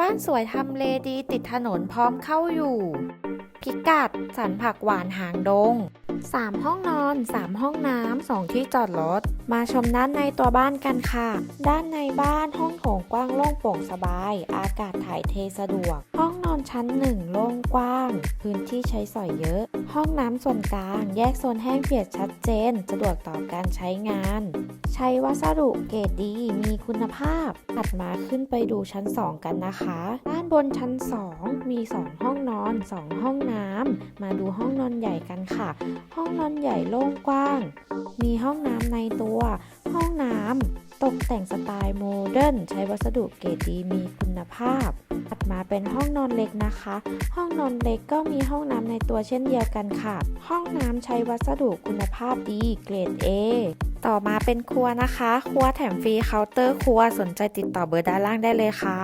บ้านสวยทำเลดีติดถนนพร้อมเข้าอยู่ พิกัดสันผักหวานหางดง 3 ห้องนอน 3 ห้องน้ำ 2 ที่จอดรถ มาชมด้านในตัวบ้านกันค่ะ ด้านในบ้านห้องโถงกว้างโล่งโปร่งสบาย อากาศถ่ายเทสะดวก ห้องนอน ชั้นหนึ่งโล่งกว้าง พื้นที่ใช้สอยเยอะ ห้องน้ำส่วนกลาง แยกโซนแห้งเปียกชัดเจน สะดวกต่อการใช้งาน ใช้วัสดุเกรดดี มีคุณภาพ ถัดมาขึ้นไปดูชั้น 2 กันนะคะ ด้านบนชั้น 2 มี 2 ห้องนอน 2 ห้องน้ำ มาดูห้องนอนใหญ่กันค่ะ ห้องนอนใหญ่โล่งกว้าง มีห้องน้ำในตัว ห้องน้ำตกแต่งสไตล์โมเดิร์นใช้วัสดุเกรดดีมีคุณภาพ มาเป็นห้องนอนเล็กนะคะ ห้องนอนเล็กก็มีห้องน้ำในตัวเช่นเดียวกันค่ะ ห้องน้ำใช้วัสดุคุณภาพดีเกรด A ต่อมาเป็นครัวนะคะ ครัวแถมฟรีเคาน์เตอร์ครัวสนใจติดต่อเบอร์ด้านล่างได้เลยค่ะ